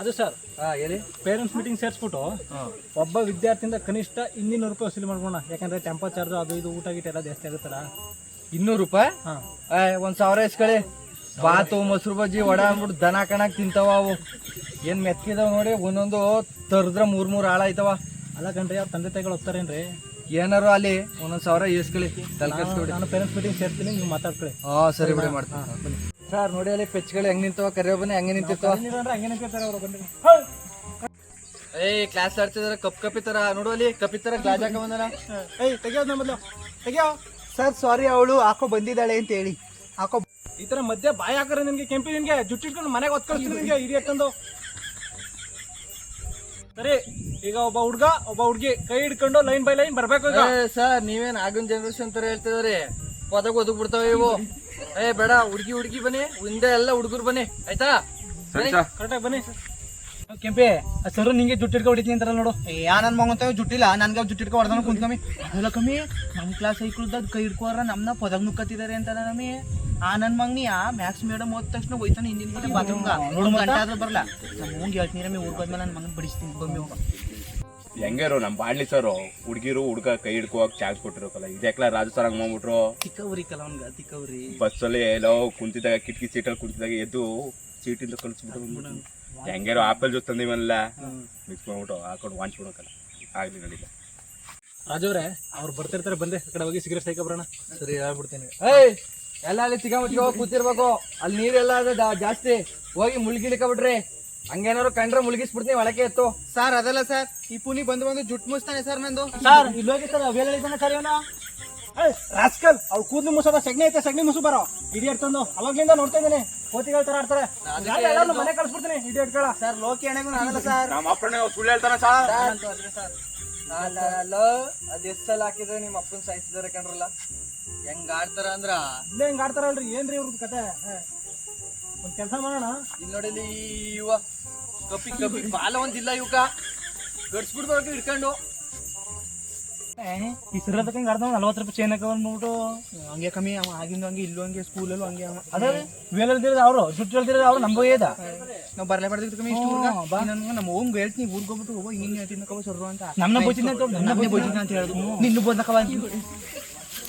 ಅದು ಸರ್. ಹಾ ಹೇಳಿ. ಪೇರೆಂಟ್ಸ್ ಮೀಟಿಂಗ್ ಸೇರಿಸ್ಬಿಟ್ಟು ಒಬ್ಬ ವಿದ್ಯಾರ್ಥಿಯಿಂದ ಕನಿಷ್ಠ ಇನ್ನೂರು ರೂಪಾಯಿ ವಸೂಲಿ ಮಾಡ್ಬೋಣ ಯಾಕಂದ್ರೆ ಟೆಂಪರ್ ಚಾರ್ಜ್ ಅದು ಇದು ಊಟ ಗೀಟ ಎಲ್ಲ ಜಾಸ್ತಿ ಆಗುತ್ತಲ್ಲ. ಇನ್ನೂರು ರೂಪಾಯಿ? ಹಾಂ. ಒಂದ್ ಸಾವಿರ ಇಸ್ಕೊಳ್ಳಿ ಬಾತು ಮೊಸರು ಬಜ್ಜಿ ವಡ ಅಂದ್ಬಿಟ್ಟು ದನ ಕಣಕ್ ತಿಂತಾವ ಅವು. ಏನ್ ಮೆತ್ತಿದಾವ ನೋಡಿ ಒಂದೊಂದು ತರದ್ರ ಮೂರ್ ಮೂರ್ ಆಳ ಐತವ ಅಲ್ಲ ಕಣ್ರಿ ಅವ್ರ ತಂದೆ ತಾಯಿಗಳು ಹೋಗ್ತಾರೇನ್ರಿ? ಏನಾರು ಅಲ್ಲಿ ಒಂದೊಂದ್ ಸಾವಿರ ಇಸ್ಕೊಳ್ಳಿ ತಲೆ ನಾನು ಪೇರೆಂಟ್ಸ್ ಮೀಟಿಂಗ್ ಸೇರ್ತೀನಿ ನೀವು ಮಾತಾಡ್ಕೊಳ್ಳಿ. ಹಾಂ ಸರಿ ಬಿಡಿ ಮಾಡ್ತೀನಿ. ಸರ್ ನೋಡಿ ಅಲ್ಲಿ ಪೆಚ್ಗಳು ಹೆಂಗ್ ನಿಂತವ ಕರೆಯೋ ಬನ್ನಿ ಹೆಂಗೆ ನಿಂತಿರ್ತಾವ. ಏಯ್ ಕ್ಲಾಸ್ ಆಡ್ತಿದಾರ ಕಪ್ ಕಪ್ಪಿ ತರ ನೋಡು ಅಲ್ಲಿ ಕಪ್ಪಿ ತರ ಗ್ಲಾಸ್ ಹಾಕ ಬಂದನ ಏಯ್ ತೆಗಿಯೋದು ಮೊದಲು. ತೆಗಿಯೋ. ಸರ್ ಸಾರಿ ಅವಳು ಹಾಕೋ ಬಂದಿದ್ದಾಳೆ ಅಂತ ಹೇಳಿ. ಹಾಕೋ ಈ ತರ ಮಧ್ಯ ಬಾಯಿ ಹಾಕರೆ ನಿನ್ಗೆ ಕೆಂಪಿ ನಿಮ್ಗೆ ಜುಟ್ಟಿಟ್ಕೊಂಡು ಮನೆಗೆ ಒತ್ಕೊಳ್ತೀನಿ ನಿನ್ಗೆ ಇಡಿ ಎತ್ತಂದು ಸರಿ ಈಗ ಒಬ್ಬ ಹುಡ್ಗ ಒಬ್ಬ ಹುಡ್ಗಿ ಕೈ ಹಿಡ್ಕೊಂಡು ಲೈನ್ ಬೈ ಲೈನ್ ಬರ್ಬೇಕು ಈಗ. ಸರ್ ನೀವೇನ್ ಆಗಿನ ಜನರೇಷನ್ ತರ ಹೇಳ್ತಿದಾರೆ? ಪದಕ್ ಒದಗ್ ಬಿಡ್ತಾವ ಇವು. ಏ ಬೇಡ ಹುಡುಗಿ ಹುಡುಗಿ ಬನ್ನಿ. ಹಿಂದೆ ಎಲ್ಲ ಹುಡುಗರು ಬನ್ನಿ. ಆಯ್ತಾ? ಬನ್ನಿ. ಕರೆಕ್ಟಾಗಿ ಬನ್ನಿ. ಕೆಂಪೆ ಸರ್ ನಿಂಗೆ ಜುಟ್ಟು ಹಿಡ್ಕೊಂಡು ಹೊಡಿತೀನಿ ಅಂತಾರ ನೋಡು. ಯಾ ನನ್ ಮಗಂತ ಜುಟ್ಟಿಲ್ಲ ನನ್ಗೆ ಜುಟ್ಟು ಹಿಡ್ಕೊ ಹೊಡೆದ ಕುಂತ್ಕಮ್ಮಿ. ಅದೆಲ್ಲ ಕಮ್ಮಿ ನಮ್ ಕ್ಲಾಸ್ ಐಕ್ಳದ ಕೈ ಹಿಡ್ಕೋರ ನಮ್ನ ಪೊದಗ್ ನುಕ್ಕತ್ತಿದ್ದಾರೆ ಅಂತ ನಮ್ಮಿ. ಆ ನನ್ ಮಗ್ನಿ ಆ ಮ್ಯಾಕ್ಸ್ ಮೇಡಮ್ ಹೋದ ತಕ್ಷಣ ಹೋಯ್ತಾನೆ ಹಿಂದಿನ ಬಾತ್ರೂಮ್ಗ ನೋಡು ಗಂಟೆ ಆದ್ರೂ ಬರಲ್ಲ ನಮ್ಮ ಹೋಗಿ ಹೇಳ್ತೀನಿ ರಮ್ಮಿ ಊರ್ ಬಂದ್ಮೇಲೆ ನನ್ನ ಮಗನ್ ಬಡಿಸ್ತೀನಿ. ಬಮ್ಮಿ ಹೋಗ. ಹೆಂಗೇರು ನಮ್ ಬಾಡ್ಲಿ ಸರ್ ಹುಡುಗಿರು ಹುಡುಗ ಕೈ ಹಿಡ್ಕೋಕ್ ಚಾನ್ಸ್ ಕೊಟ್ಟಿರೋಕಲ್ಲ. ಇದೆಕ್ಲ ರಾಜು ಸರ್ ಹಂಗ್ ಮಾಡ್ಬಿಟ್ರು ತಿಕ್ಕವ್ರಿ ಚಿಕ್ಕವ್ರಿ ತಿಕ್ಕವ್ರಿ. ಬಸ್ಸಲ್ಲಿ ಎಲ್ಲೋ ಕುಂತಿದ್ದಾಗ ಕಿಟಕಿ ಸೀಟಲ್ಲಿ ಕುಂತಿದ್ದಾಗ ಎದ್ದು ಸೀಟಿಂದ ಕಳಿಸ್ಬಿಟ್ಟು ಹೆಂಗೇರೋ ಆಪಲ್ ಜ್ಯೂಸ್ ತಂದಿವಲ್ಲ ಮಿಕ್ಸ್ ಮಾಡ್ಬಿಟ್ಟು ಹಾಕೊಂಡು ವಾಂಚ್ಬಿಡೋಕಲ್ಲ ಆಗ್ಲಿ ನಡೀಲ್ಲ ರಾಜವ್ರೆ ಅವ್ರು ಬರ್ತಿರ್ತಾರೆ ಬಂದೆ. ಆ ಕಡೆ ಹೋಗಿ ಸಿಗರೇಟ್ ಸೈಕ ಬರೋಣ ಸರಿ ಹೇಳ್ಬಿಡ್ತೀನಿ. ಏಯ್ ಎಲ್ಲ ಅಲ್ಲಿ ತಿಗ ಹೋಗಿ ಕೂತಿರ್ಬೇಕು. ಅಲ್ಲಿ ನೀರೆಲ್ಲ ಜಾಸ್ತಿ. ಹೋಗಿ ಮುಳುಗಿಲಿಕಬಿಡ್ರಿ ಹಂಗೇನಾರು ಕಂಡ್ರೆ ಮುಳುಗಿಸ್ಬಿಡ್ತೀನಿ ಒಳಕೆ ಎತ್ತು. ಸರ್ ಅದಲ್ಲ ಸರ್ ಈ ಪುನಿ ಬಂದು ಬಂದು ಜುಟ್ ಮುಸ್ತಾನೆ ಸರ್ ನಂದು. ಸರ್ ಇಲ್ಲಿ ಹೋಗಿ ಸರ್ ಅವೆಲ್ಲ ಹೇಳಿದ್ದಾನೆ ಸರ್ ಇವನ. ರಾಸ್ಕಲ್ ಅವ್ ಕೂದಲು ಮುಸೋದ ಸಗಣಿ ಐತೆ ಸಗಣಿ ಮುಸು ಬರೋ. ಇಡಿ ತಂದು ಅವಾಗ್ಲಿಂದ ನೋಡ್ತಾ ಇದ್ದೀನಿ. ಕೋತಿಗಳ ತರ ಆಡ್ತಾರೆ. ಮನೆ ಎಲ್ಲಾರ್ನೂ ಮನೆ ಕಳ್ಸ್ಬಿಡ್ತೀನಿ ಇಡಿ ಇಟ್ಕೊಳ ಸರ್ ಲೋಕಿ ಎಣೆಗೂ ನಾನಲ್ಲ ಸರ್. ನಮ್ಮ ಅಪ್ಪನೇ ಸುಳ್ಳು ಹೇಳ್ತಾನೆ ಸರ್ ಅಲ್ಲ ಅದ್ ಎಷ್ಟ್ ಸಲ ಹಾಕಿದ್ರೆ ನಿಮ್ಮ ಅಪ್ಪನ ಸಾಯಿಸಿದಾರೆ ಕಣ್ರಲ್ಲ. ಹೆಂಗ್ ಆಡ್ತಾರ ಅಂದ್ರ? ಇಲ್ಲೇ ಆಡ್ತಾರ ಆಡ್ತಾರಲ್ರಿ ಏನ್ರಿ ಇವ್ರದ್ ಕತೆ. ಒಂದ್ ಕೆಲಸ ಮಾಡೋಣ? ಇಲ್ಲಿ ನೋಡಿಲಿ ಇವ ಕಪ್ಪಿ ಕಪ್ಪಿ ಬಾಲ ಒಂದಿಲ್ಲ ಇವಕ. ಗಡ್ಸ್ಬಿಡ್ಬೇಕು ಹಿಡ್ಕೊಂಡು. ಇಸ್ರದಕ್ಕೆ ಸಿರದಕ್ಕೆ ಹಿಂಗ್ ಆಡ್ದ ನಲ್ವತ್ತು ರೂಪಾಯಿ ಚೈನ್ ಹಾಕೋ ಅಂದ್ಬಿಟ್ಟು ಹಂಗೆ ಕಮ್ಮಿ ಅವ ಆಗಿಂದು ಹಂಗೆ ಇಲ್ಲೂ ಹಂಗೆ ಸ್ಕೂಲಲ್ಲೂ ಹಂಗೆ ಅವ. ಅದೇ ವೇಲ್ ಹೇಳ್ತಿರೋದು ಅವರು ಜುಟ್ಟು ಹೇಳ್ದಿರೋದು ಅವ್ರು ನಮ್ಗೆ ಏದ ನಾವು ಬರಲೇ ಬರ್ದಿತ್ತು ಕಮ್ಮಿ ಇಷ್ಟು ಬಾ. ನಾನು ನಮ್ಮ ಓಮ್ ಹೇಳ್ತೀನಿ ಊರ್ಕೋಬಿಟ್ಟು ಹೋಗ್ಬಿಟ್ಟು ಹೋಗೋ ಹಿಂಗೆ ಹೇಳ್ತೀನಿ ಕವ ಸರ್ರು ಅಂತ. ನಮ್ನ ಬೋಚಿದ್ನ ಅಂತ ಹೇಳು, ಬೋಚಿನ ಅಂತ ಹೇಳುದು. ನಿನ್ನ ಬೋದ್ನಕವ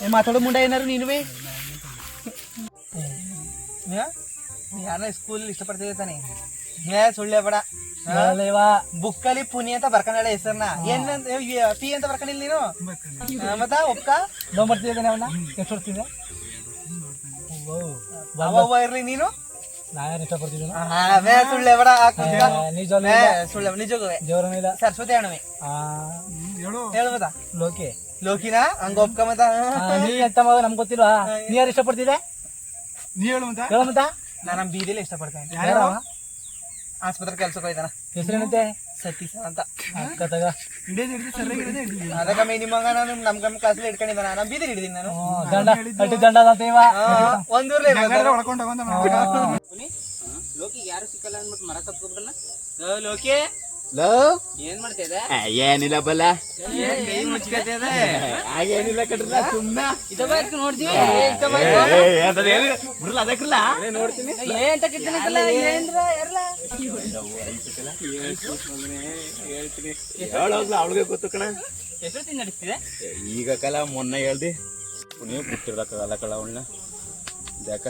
ಏ ಮಾತಾಡೋ ಮುಂಡ ಏನಾರು ನೀನುವೆ? ಯಾರ ಸ್ಕೂಲ್ ಇಷ್ಟಪಡ್ತಿದ್ದೆ ತಾನೆ? ಏ ಸುಳ್ಳೆ ಬೇಡ? ಬುಕ್ಕಲ್ಲಿ ಪುನಿ ಅಂತ ಬರ್ಕೊಂಡಾಳೆ ಹೆಸರನ್ನ ಏನಂತ ಪಿ ಅಂತ ಬರ್ಕೊಂಡಿಲ್ಲ ನೀನು? ಮತ್ತ ಒಪ್ಕ? ಲವ್ ಮಾಡ್ತಿದ್ದಾನೆ ಅವನ್ನ ಎಷ್ಟು ಹೊಡ್ತಿದ್ದೆ ಅವ ಅವ್ವ ಇರ್ಲಿ ನೀನು? ನಾ ಯಾರು ಇಷ್ಟಪಡ್ತಿದ್ದೀನ ಆ, ಬೇ ಸುಳ್ಳೆ ಬೇಡ. ನಿಜ ಸುಳ್ಳೆ ನಿಜವೇ ಸರಸ್ವತಿ ಹೇಳು. ಹೇಳ್ಬೋದಾ ಲೋಕಿ. ಲೋಕಿನ? ಹಂಗ ಒಪ್ಕ ಮತ್ತ. ನೀ ಎಂತ ಮಗ ನಮ್ಗೆ ಗೊತ್ತಿಲ್ವಾ? ನೀ ಯಾರು ಇಷ್ಟಪಡ್ತಿದ್ದೆ ನೀ ಹೇಳು ಮತ್ತ. ಹೇಳ ಮತ್ತ. ನಾನು ನಮ್ಮ ಬೀದಿಲಿ ಇಷ್ಟಪಡ್ತೇನೆ? ಆಸ್ಪತ್ರೆ ಕೆಲ್ಸಕ್ಕೆ ಹೋಯ್ತಾನ ಹೆಸರೇನಂತೆ? ಸತೀಶ ಅಂತ. ಅಕ್ಕ ತಗ ಅದಕ್ಕೆ ಮೇ ನಿಮ್ಮ ಮಗ ನಾನು ನಮ್ ನಮ್ ಕಾಸಲ್ಲಿ ಇಟ್ಕೊಂಡಿದ್ದಾನ. ನಾನು ಬೀದಿ ಹಿಡಿದೀನಿ ನಾನು. ದಂಡ. ಅಟ್ಟಿ ದಂಡ ಅಂತ ಇವ ಒಂದೂರ್ಲೆ ಲೋಕಿ ಯಾರು ಸಿಕ್ಕಲ್ಲ ಅಂದ್ಬಿಟ್ಟು ಮರ ಕತ್ಕೊಬಿಡಲ್ಲ ಲೋಕಿ! ಏನ್ ಮಾಡ್ತಿದೆ? ಏನಿಲ್ಲ ಬಲ್ಲ ಹಾಗೇನಿಲ್ಲ ಕಟ್ರಲ್ಲ ಸುಮ್ನ. ನೋಡ್ತೀವಿ ಅದಕ್ಕಿಲ್ಲ ನೋಡ್ತೀನಿ. ಏನ್ ಏನ್ರ ಹೇಳೋಗ್ಲ ಅವಳಿಗೆ ಗೊತ್ತು ಕಣ. ನಡೀತಿದೆ? ಈಗ ಕಲ ಮೊನ್ನೆ ಹೇಳ್ದಿ. ನೀವು ಬಿಟ್ಟಿರ್ದಕ್ಕಾಗಲ್ಲ ಕಳ ಅವಳನ್ನ. ಯಾಕ?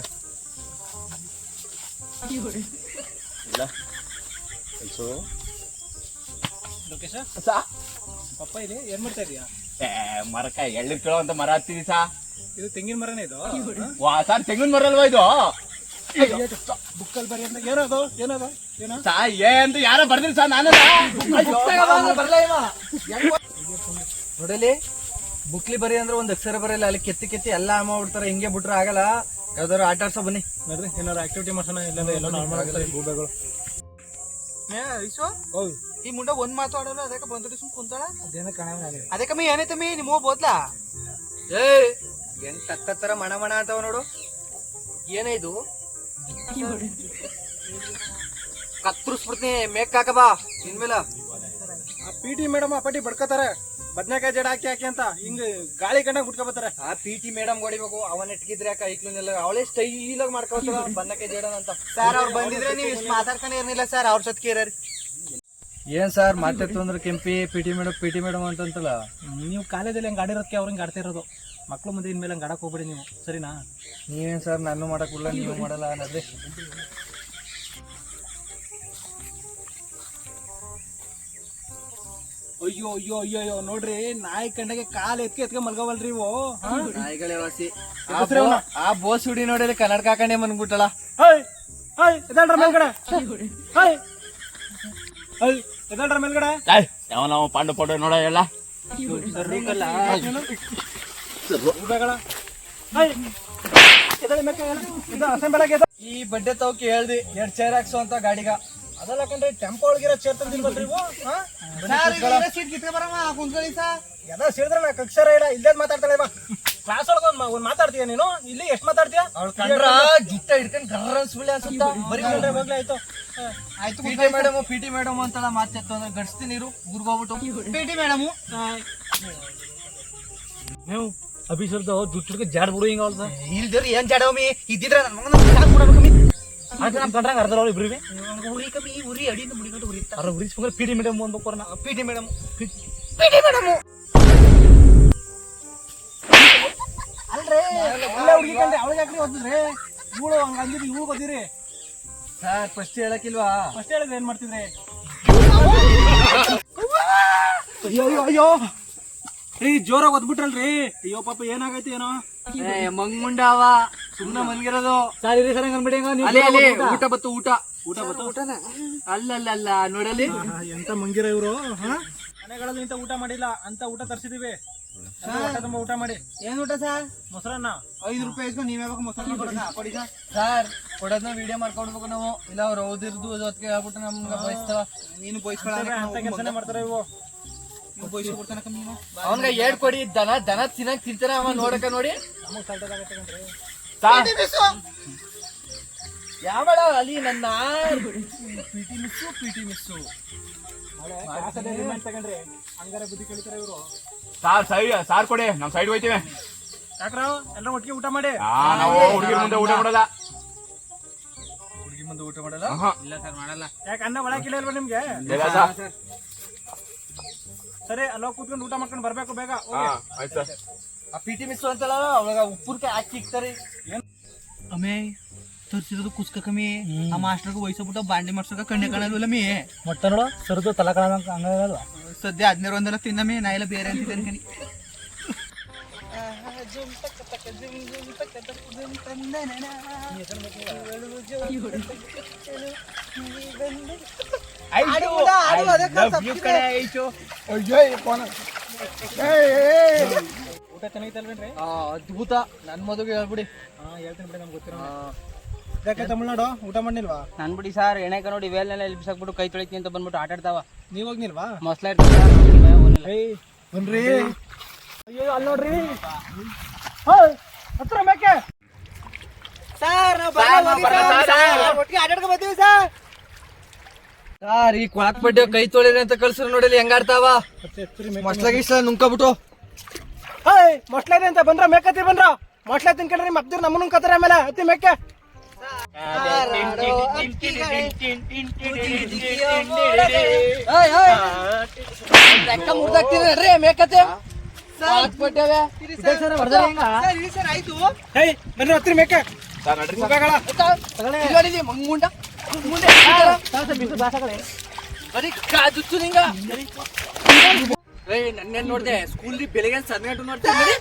ಇಲ್ಲ. ಕೆಲ್ಸು ಲೋಕೇಶ? ಪಪ್ಪ ಇಲ್ಲಿ ಏನ್ ಮಾಡ್ತಾ ಇದೀಯಾ? ಏ ಮರಕ ಎಳ್ಳು ಕೇಳೋ ಅಂತ ಮರ ಹತ್ತಿದಿ ಸಾ. ಇದು ತೆಂಗಿನ ಮರನೇ ಇದು? ವಾ ಸರ್ ತೆಂಗಿನ ಮರ ಅಲ್ವಾ ಇದು? ಬುಕ್ಕಲ್ಲಿ ಬರಿ ಅಂತ. ಏನದು? ಏನದು? ಏನೋ? ಸಾ ಏ ಅಂತ ಯಾರೋ ಬರ್ದಿರಿ ಸಾ ನಾನು ನೋಡಲಿ ಬುಕ್ಲಿ ಬರೀ ಅಂದ್ರೆ ಒಂದ್ ಅಕ್ಷರ ಬರಲ್ಲ. ಅಲ್ಲಿ ಕೆತ್ತಿ ಕೆತ್ತಿ ಎಲ್ಲ ಮಾಡ್ಬಿಡ್ತಾರೆ ಹಿಂಗೆ ಬಿಟ್ರೆ ಆಗಲ್ಲ. ಯಾವ್ದಾದ್ರು ಆಟ ಆಡ್ಸೋ ಬನ್ನಿ. ನೋಡ್ರಿ ಏನಾರ ಆಕ್ಟಿವಿಟಿ ಮಾಡ್ಸೋಣ ಇಲ್ಲ ಎಲ್ಲ ನಾರ್ಮಲ್ ಆಗ್ತಾರೆ ಗೂಬೆಗಳು ಹೌದು ಈ ಮುಂಡ ಒಂದ್ ಮಾತು ಆಡಲ್ಲ ಅದಕ್ಕೆ ಬಂದ್ಬಿಟ್ಟು ಸುಮ್ ಕುಂತಾಳ ಅದಕ್ಕೆ ಮೀ ಅದಕ್ಕಮ್ಮಿ ಮೀ ನಿಮ್ಮ ಬೋದ್ಲಾ ಏ ಹೆಂಗ್ ತಕ್ಕ ತರ ಮಣ ಮಣ ಅಂತವ ನೋಡು ಏನೈದು ಕತ್ತರಿಸ್ಬಿಡ್ತೀನಿ ಮೇಕ್ ಹಾಕಬಾ ಇನ್ಮೇಲ ಆ ಪಿ ಟಿ ಮೇಡಮ್ ಅಪ್ಪಟಿ ಬಡ್ಕೋತಾರೆ ಬದ್ನೆಕಾಯಿ ಜಡ ಹಾಕಿ ಹಾಕಿ ಅಂತ ಹಿಂಗ ಗಾಳಿ ಕಣ್ಣಾಗ ಬಿಟ್ಕೊಬತ್ತಾರೆ ಆ ಪಿ ಟಿ ಮೇಡಮ್ ಹೊಡಿಬೇಕು ಅವನ್ ಇಟ್ಕಿದ್ರೆ ಯಾಕ ಐಕ್ಲನ್ನೆಲ್ಲ ಅವಳೇ ಸ್ಟೈಲ್ ಆಗಿ ಮಾಡ್ಕೊಳ್ತಾರ ಬದ್ನೆಕಾಯಿ ಜಡ ಅಂತ. ಸರ್ ಅವ್ರು ಬಂದಿದ್ರೆ ನೀವು ಇಷ್ಟು ಮಾತಾಡ್ಕೊಂಡು ಇರ್ಲಿಲ್ಲ ಸರ್ ಅವ್ರ ಸತ್ ಕೇರ ಏನ್ ಸರ್ ಮತ್ತೆ ತೊಂದ್ರೆ Kempi P T madam P T madam ಅಂತಂತಲ್ಲ? ನೀವು ಕಾಲೇಜಲ್ಲಿ ಹಂಗೆ ಆಡಿರೋದಕ್ಕೆ ಅವ್ರಂಗೆ ಆಡ್ತಾ ಇರೋದು. ಮಕ್ಳು ಮುಂದೆ ಇನ್ಮೇಲೆ ಹಂಗೆ ಆಡಕ್ ಹೋಗ್ಬೇಡಿ ನೀವು. ಸರಿನಾ? ನೀವೇನ್ ಸರ್ ನಾನು ಮಾಡಕ್ ಬಿಡಲ್ಲ ನೀವು ಮಾಡಲ್ಲ ಅನ್ನೋದ್ರೆ? ಅಯ್ಯೋ ಅಯ್ಯೋ ಅಯ್ಯೋ ಅಯ್ಯೋ ನೋಡ್ರಿ ನಾಯಿ ಕಂಡಗೆ ಕಾಲ್ ಎತ್ಕೆ ಎತ್ಕೆ ಮಲ್ಗವಲ್ರಿ ಇವು? ನಾಯಿಗಳೇ ವಾಸಿ. ಆ ಬೋಸ್ ಹುಡಿ ನೋಡಿ ಕನ್ನಡಕ ಹಾಕೊಂಡೆ ಬಂದ್ಬಿಟ್ಟಳ. ಹೈ ಹೈ ಎದಳ್ರ ಮೇಲ್ಗಡೆ. ಯಾವ ಪಾಂಡು ಪೋಟೋ ನೋಡ ಎಲ್ಲ. ಈ ಬಡ್ಡೆ ತಾವು ಕೇಳ್ದಿ ಎರಡ್ ಚೇರ್ ಹಾಕ್ಸು ಅಂತ ಗಾಡಿಗ. ಅದಲ್ಲ ಕಂಡ್ರೆ ಟೆಂಪೋ ಒಳಗಿರೋ ಚೇರ್ ತಂದಿಲ್ ಬಂದ್ರಿ ಇವು ಹಾ? ಸೀಟ್ ಕಿತ್ಕೊ ಬರಮ್ಮ ಕುಂತ್ಕೊಳ್ಳಿ ಸರ್. ಎಲ್ಲ ಸೇರಿದ್ರೆ ನಾ ಕಕ್ಷರ ಇಲ್ಲ ಇಲ್ಲೇ ಮಾತಾಡ್ತಾಳೆ ಬಾ. ಕ್ಲಾಸ್ ಒಳಗ ಒಂದ್ ಒಂದ್ ಮಾತಾಡ್ತೀಯ ನೀನು? ಇಲ್ಲಿ ಎಷ್ಟ್ ಮಾತಾಡ್ತೀಯ? ಅವ್ಳ ಕಂಡ್ರ ಜುಟ್ಟ ಹಿಡ್ಕೊಂಡ್ ಗರ್ರ ಸುಳ್ಳೆ ಅನ್ಸುತ್ತ ಬರೀ ಹೋಗ್ಲೇ ಹೋಗ್ಲೇ ಆಯ್ತು. ಆಯ್ತು P T madam PT madam ಅಂತಲ್ಲ ಮಾತೆತ್ತು ಅಂದ್ರೆ ಗಡಿಸ್ತೀನಿ ಇರು ಊರ್ಗೋಗ್ಬಿಟ್ಟು ಪಿ ಟಿ ಮೇಡಮ್ ನೀವು ಜುಟ್ಟಿಗೆ ಜಾಡ್ ಬಿಡು ಹಿಂಗ ಇಲ್ದಿರಿ ಏನ್ ಜಡವಮಿ ಇದ್ದಿದ್ರೆ ನನ್ನ ಮಗನ ಬಿಡಬೇಕು ಕಂಡ್ರಂಗ ಇಬ್ರಿವಿ. ಉರಿ ಕಮ್ಮಿ ಉರಿ ಅಡಿಯಿಂದ ಮುಡಿಕೊಂಡು ಉರಿ ಅವ್ರ ಪಿ ಮೇಡಮ್ ಅನ್ಬೇಕು P T madam. P T madam. ಅಲ್ರೇ ಒಳ್ಳೆ ಹುಡುಗಿ ಕಂಡ್ರೆ ಅವಳಿಗೆ ಹಾಕ್ರಿ ಓದಿದ್ರಿ ಇವಳು ಹಂಗ ಅಂದಿದ್ರಿ ಇವ್ಳು ಓದಿರಿ ಸರ್ ಫಸ್ಟ್ ಹೇಳಕ್ಕಿಲ್ವಾ? ಫಸ್ಟ್ ಹೇಳಿದ್ರೆ ಏನ್ ಮಾಡ್ತಿದ್ರಿ? ಅಯ್ಯೋ ಅಯ್ಯೋ ಅಯ್ಯೋ. ರೀ ಜೋರಾಗಿ ಓದ್ಬಿಟ್ರಲ್ರಿ ಅಯ್ಯೋ ಪಾಪ ಏನಾಗೈತಿ ಏನೋ ಏ ಸುಮ್ನೆ ಮನ್ಗಿರೋದು ಸರಿ ರೀ ಸರಿ ಅಲ್ಲಿ ಊಟ ಬತ್ತು ಊಟ. ಊಟ ಬತ್ತು. ಅಲ್ಲಲ್ಲ ಅಲ್ಲ ನೋಡಲಿ ಎಂತ ಮಂಗಿರ ಇವರು ಮನೆಗಳಲ್ಲಿ ಇಂತ ಊಟ ಮಾಡಿಲ್ಲ ಅಂತ ಊಟ ತರ್ಸಿದೀವಿ. ತುಂಬ ಊಟ ಮಾಡಿ. ಏನ್ ಊಟ ಸರ್? ಮೊಸರನ್ನ. ಐದು ರೂಪಾಯಿ ಇಸ್ಕೊಂಡು ನೀವ್ ಬೇಕು ಮೊಸರನ್ನ ಕೊಡೋಣ ಕೊಡಿ ಸರ್. ಕೊಡೋದ್ನ ವಿಡಿಯೋ ಮಾಡ್ಕೊಡ್ಬೇಕು ನಾವು. ಇಲ್ಲ ಅವ್ರು ಓದಿರ್ದು ಅದಕ್ಕೆ ಹೇಳ್ಬಿಟ್ಟು ನಮ್ಗೆ ಬಯಸ್ತಾವ ನೀನು ಅಂತ ಬಯಸ್ಕೊಳ್ಳ ಕೆಲಸನೇ ಮಾಡ್ತಾರೆ ಇವು ಅವನ್ಗ ಹೇಳ್ಕೊಡಿ ದನ ದನ ತಿನ್ನಕ್ ತಿಂತಾರ ಅವ ನೋಡಕ ನೋಡಿ. ನಮಗ್ ಸಾಲ್ಟದಾಗತ್ತೆ. ಯಾವಳ ಅಲ್ಲಿ ನನ್ನ? PT miss PT miss. ತಗೊಂಡ್ರೆ ಹಂಗಾರ ಬುದ್ಧಿ ಇವರು. ಸಾರ್ ಸೈ ಸಾರ್ ಕೊಡಿ ನಮ್ ಸೈಡ್ ಹೋಯ್ತೀವಿ. ಯಾಕ್ರ ಎಲ್ಲರೂ ಒಟ್ಟಿಗೆ ಊಟ ಮಾಡಿ. ನಾವು ಹುಡುಗಿ ಮುಂದೆ ಊಟ ಮಾಡಲ್ಲ. ಹುಡುಗಿ ಮುಂದೆ ಊಟ ಮಾಡಲ್ಲ. ಇಲ್ಲ ಸರ್ ಮಾಡಲ್ಲ. ಯಾಕೆ ಅನ್ನ ಒಳಕಿಲ್ಲ ಇಲ್ವಾ ನಿಮ್ಗೆ? ಸರ್. ಅಲ್ಲೋಗಿ ಕೂತ್ಕೊಂಡು ಊಟ ಮಾಡ್ಕೊಂಡು ಬರ್ಬೇಕು ಬೇಗ. ಆಯ್ತು ಸರ್. ಆ ಪಿಟಿ ಮಿಸ್ಸು ಅಂತಲ್ಲ ಅವಾಗ ಉಪ್ಪುರ್ಕಾಯಿ ಹಾಕಿ ಇಕ್ತಾರೆ ಅಮೇ ತರ್ಸಿರೋದು ಕುಸ್ಕ ಕಮ್ಮಿ ಆ ಮಾಸ್ಟರ್ಗೆ ವಯಸ್ಸಬಿಟ್ಟು ಬಾಂಡೆ ಮಾಡ್ಸೋಕ ಕಣ್ಣೆ ಕಾಣಲ್ವಲ್ಲ ಮೇ ಮೊಟ್ಟ ನೋಡು ಸರ್ದು ತಲ ಕಾಣ ಹಂಗಾಗಲ್ವಾ ಸದ್ಯ ಹದಿನಾರು ಒಂದೆಲ್ಲ ತಿನ್ನಮೇ ನಾ ಎಲ್ಲ ಬೇರೆ ಅಂತಿದ್ದೇನೆ ಕಣಿ ಊಟ ಚೆನ್ನಾಗಿತ್ತಲ್ವೇನ್ರಿ? ಆ, ಅದ್ಭುತ. ನನ್ನ ಮದುವೆ ಹೇಳ್ಬಿಡಿ. ಹಾ ಹೇಳ್ತೀನಿ ಬಿಡಿ ನಮ್ಗೆ ಗೊತ್ತಿರೋ ಯಾಕೆ ತಮಿಳ್ನಾಡು? ಊಟ ಮಾಡಿಲ್ವಾ? ನನ್ ಬಿಡಿ ಸರ್ ಎಣೆಕ ನೋಡಿ ವೇಲ್ನೆಲ್ಲ ಇಲ್ಲಿ ಬಿಸಾಕ್ಬಿಟ್ಟು ಕೈ ತೊಳಿತೀನಿ ಅಂತ ಬಂದ್ಬಿಟ್ಟು ಆಟ ಆಡ್ತಾವ. ನೀವ್ ಹೋಗ್ನಿಲ್ವಾ? ಮಸ್ಲಾ ಬನ್ರಿ. ಅಯ್ಯೋ ಅಲ್ಲಿ ನೋಡ್ರಿ. ಹತ್ರ ಮೇಕೆ. ಸರ್ ಈ ಕೊಳಕ್ ಬಡ್ಡಿ ಕೈ ತೊಳಿರಿ ಅಂತ ಕಳ್ಸ್ರು ನೋಡಿ ಹೆಂಗಾಡ್ತಾವ ಮಸ್ಲ ಗಿಸ್ಲ ನುಂಕಬಿಟ್ಟು ಹಾಯ್ ಮೊಟ್ಲೆ ಅಂತ ಬಂದ್ರ ಮೇಕತ್ತಿ ಬಂದ್ರ. ಮೊಟ್ಲೆ ತಿನ್ಕೊಂಡ್ರಿ ಮಕ್ದಿರ್ ನಮ್ಮನ್ನು ಕತ್ತಾರೆ ಆಮೇಲೆ. ಹತ್ತಿ ಮೇಕೆ. ಲೆಕ್ಕ ಬಡ್ಡೆವೆ ಹೇಯ್ ಬನ್ನಿ ಹತ್ತಿ ಮೇಕೆ. ಮಂಗುಂಡ ಮುಂದೆ ಬರೀ ಕಾಜುತ್ತು ನಿಂಗ. ಏಯ್ ನನ್ನೇನ್ ನೋಡ್ದೆ ಸ್ಕೂಲ್ ಬೆಳಿಗ್ಗೆ ಸನ್ನೆಂಟು ನೋಡ್ತೀನಿ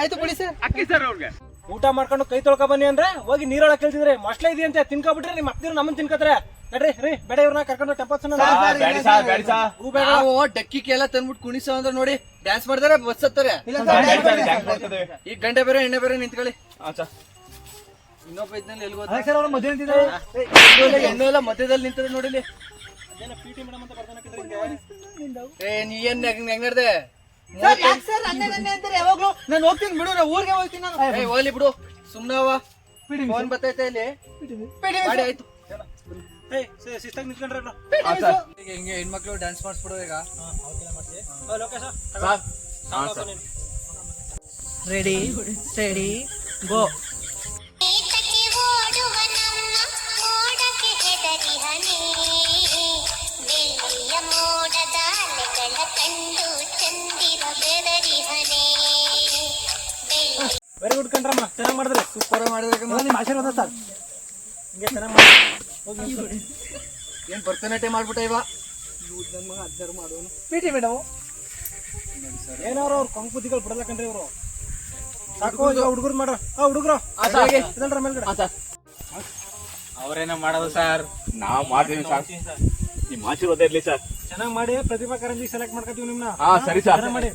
ಆಯ್ತು ಬಿಡಿ ಸರ್. ಅಕ್ಕಿ ಸರ್ ಅವ್ರಿಗೆ. ಊಟ ಮಾಡ್ಕೊಂಡು ಕೈ ತೊಳ್ಕೊ ಬನ್ನಿ ಅಂದ್ರೆ ಹೋಗಿ ನೀರೊಳಗೆ ಕೇಳ್ತಿದ್ರೆ. ಮಸ್ಲ ಇದೆಯಂತೆ ತಿನ್ಕೊಬಿಟ್ರಿ ನಿಮ್ಮ ಅಪ್ದಿರು ನಮ್ಮನ್ನ ತಿನ್ಕೋತಾರೆ. ನಡ್ರಿ ರೀ ಬೇಡ ಇವ್ರನ್ನ ಕರ್ಕೊಂಡು ಟೆಂಪಲ್ಸ್ ಕುಣಿಸ ಸರ್ ತಂದ್ಬಿಟ್ಟು ಕುಣಿಸೋ ಅಂದ್ರೆ ನೋಡಿ ಡ್ಯಾನ್ಸ್ ಮಾಡ್ತಾರೆ ಬಸ್ ಹತ್ತಾರೆ ಈಗ ಗಂಟೆ ಬೇರೆ ಎಣ್ಣೆ ಬೇರೆ ನಿಂತ್ಕೊಳ್ಳಿ. ಇನ್ನೊಬ್ಬ ಇದ್ನಲ್ಲಿ ಎಲ್ಲಿ ಸರ್ ಅವ್ರು ಮದುವೆ ಅಂತಿದ್ದಾರೆ ಎಣ್ಣೆ ಎಲ್ಲ ಮಧ್ಯದಲ್ಲಿ ನಿಂತದೆ ನೋಡಿಲಿ ಏ ನೀ ಏನ್ ಹೆಂಗ್ ನಡ್ದೆ? ಸರ್ ನನ್ನೆ ನನ್ನೆ ಅಂತಾರೆ? ಯಾವಾಗ್ಲೂ ನಾನು ಹೋಗ್ತೀನಿ ಬಿಡು ನಾ ಊರಿಗೆ ಹೋಗ್ತೀನಿ ನಾನು. ಏ ಹೋಗ್ಲಿ ಬಿಡು. ಸುಮ್ನವ ಫೋನ್ ಬರ್ತೈತೆ ಇಲ್ಲಿ. ಮಾಡಿ ಆಯ್ತು. ಶಿಸ್ತಾಗಿ ನಿಂತ್ಕೊಂಡ್ರೆ ಇವ್ರು. ಹಾ, ಸರ್. ಈಗ ಹಿಂಗೆ ಹೆಣ್ಮಕ್ಳು ಡ್ಯಾನ್ಸ್ ಮಾಡಿಸ್ಬಿಡು ಈಗ. ಲೋಕೇಶ. ರೆಡಿ ಸ್ಟಡಿ ಗೋ ಕಂಡು ಚಂದಿರ ಬೆದರಿಹನೆ ವೆರಿ ಗುಡ್ ಕಣ್ರಮ್ಮ. ಚೆನ್ನಾಗಿ ಮಾಡಿದ್ರಿ. ಸೂಪರ್ ಮಾಡಿದ್ರೆ ನಿಮ್ಮ ಆಶೀರ್ವಾದ ಸರ್. ಹಿಂಗೆ ಚೆನ್ನಾಗಿ ಮಾಡಿ. ಹೋಗಿ ಏನ್ ಭರತನಾಟ್ಯ ಮಾಡ್ಬಿಟ್ಟೆ ಇವ? P T madam. ಏನಾರು ಅವ್ರು ಕಂಕುತಿಗಳು ಬಿಡಲ್ಲ ಕಣ್ರಿ ಇವರು. ಸಾಕು ಹುಡುಗರು ಮಾಡ್ರ. ಆ ಹುಡುಗರು. ಅವ್ರೇನೋ ಮಾಡೋದು ಸರ್. ನಾವ್ ಮಾಡ್ತೀವಿ ಸರ್. ನಿಮ್ಮ ಆಶೀರ್ವಾದ ಇರ್ಲಿ ಸರ್. ಚೆನ್ನಾಗಿ ಮಾಡಿ ಪ್ರತಿಭಾ ಕಾರಂಜಿ ಸೆಲೆಕ್ಟ್ ಮಾಡ್ಕೊತೀವಿ ನಿಮ್ನ. ಸರಿ ಸರ್ ಮಾಡಿ.